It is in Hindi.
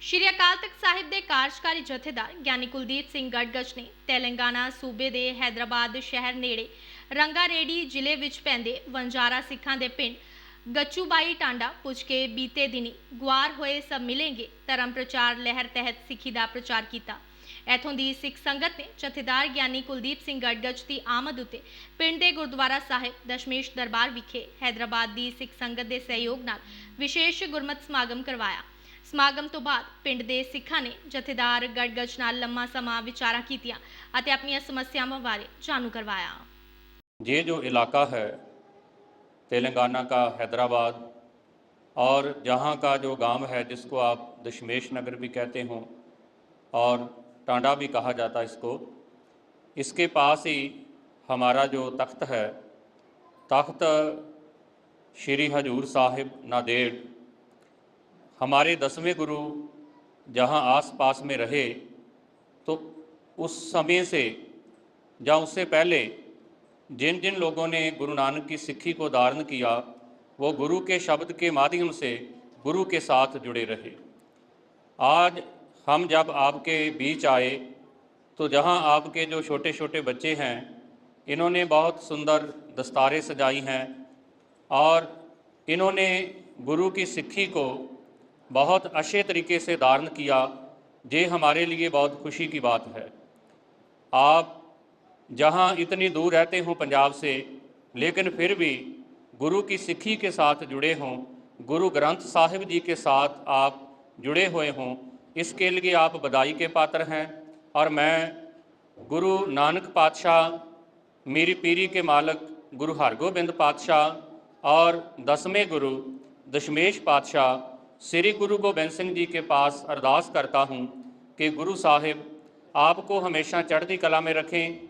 ਸ਼੍ਰੀ ਅਕਾਲ ਤਖਤ ਸਾਹਿਬ ਦੇ ਕਾਰਜਕਾਰੀ ਜਥੇਦਾਰ ਗਿਆਨੀ ਕੁਲਦੀਪ ਸਿੰਘ ਗੜਗੜ ਨੇ ਤੇਲੰਗਾਨਾ ਸੂਬੇ ਦੇ ਹੈਦਰਾਬਾਦ ਸ਼ਹਿਰ ਨੇੜੇ ਰੰਗਾਰੇਡੀ ਜ਼ਿਲ੍ਹੇ ਵਿੱਚ ਪੈਂਦੇ ਵੰਜਾਰਾ ਸਿੱਖਾਂ ਦੇ ਪਿੰਡ ਗੱਚੂਬਾਈ ਟਾਂਡਾ ਪੁੱਜ ਕੇ ਬੀਤੇ ਦਿਨੀ ਗੁਆਰ ਹੋਏ ਸਭ ਮਿਲेंगे ਧਰਮ ਪ੍ਰਚਾਰ ਲਹਿਰ ਤਹਿਤ ਸਿੱਖੀ ਦਾ ਪ੍ਰਚਾਰ ਕੀਤਾ। ਇਥੋਂ ਦੀ ਸਿੱਖ ਸੰਗਤ ਨੇ ਜਥੇਦਾਰ ਗਿਆਨੀ ਕੁਲਦੀਪ ਸਿੰਘ ਗੜਗੜ ਦੀ ਆਮਦ ਉਤੇ ਪਿੰਡ ਦੇ ਗੁਰਦੁਆਰਾ ਸਾਹਿਬ ਦਸ਼ਮੇਸ਼ ਦਰਬਾਰ ਵਿਖੇ ਹੈਦਰਾਬਾਦ ਦੀ ਸਿੱਖ ਸੰਗਤ ਦੇ ਸਹਿਯੋਗ ਨਾਲ ਵਿਸ਼ੇਸ਼ ਗੁਰਮਤਿ ਸਮਾਗਮ ਕਰਵਾਇਆ। ਸਮਾਗਮ ਤੋਂ ਬਾਅਦ ਪਿੰਡ ਦੇ ਸਿੱਖਾਂ ਨੇ ਜਥੇਦਾਰ ਗੜਗੜ ਨਾਲ ਲੰਮਾ ਸਮਾਂ ਵਿਚਾਰਾਂ ਕੀਤੀਆਂ ਅਤੇ ਆਪਣੀਆਂ ਸਮੱਸਿਆਵਾਂ ਬਾਰੇ ਜਾਣੂ ਕਰਵਾਇਆ ये जो इलाका है तेलंगाना का हैदराबाद और जहाँ का जो गांव है जिसको आप दशमेश नगर भी कहते हों और टांडा भी कहा जाता है इसको इसके पास ही हमारा जो तख्त है तख्त श्री हजूर साहिब नादेड़ हमारे दसवें गुरु जहाँ आस पास में रहे तो उस समय से या उससे पहले जिन जिन लोगों ने गुरु नानक की सिक्खी को धारण किया, वो गुरु के शब्द के माध्यम से गुरु के साथ जुड़े रहे। आज हम जब आपके बीच आए तो जहाँ आपके जो छोटे छोटे बच्चे हैं, इन्होंने बहुत सुंदर दस्तारें सजाई हैं और इन्होंने गुरु की सिक्खी को बहुत अच्छे तरीके से धारण किया ये हमारे लिए बहुत खुशी की बात है। आप जहाँ इतनी दूर रहते हों पंजाब से, लेकिन फिर भी गुरु की सिक्खी के साथ जुड़े हों, गुरु ग्रंथ साहिब जी के साथ आप जुड़े हुए हों, इसके लिए आप बधाई के पात्र हैं। और मैं गुरु नानक पातशाह, मेरी पीरी के मालक गुरु हरगोबिंद पातशाह और दसवें गुरु दशमेश पातशाह श्री गुरु गोबिंद सिंह जी के पास अरदास करता हूँ कि गुरु साहिब आपको हमेशा चढ़ती कला में रखें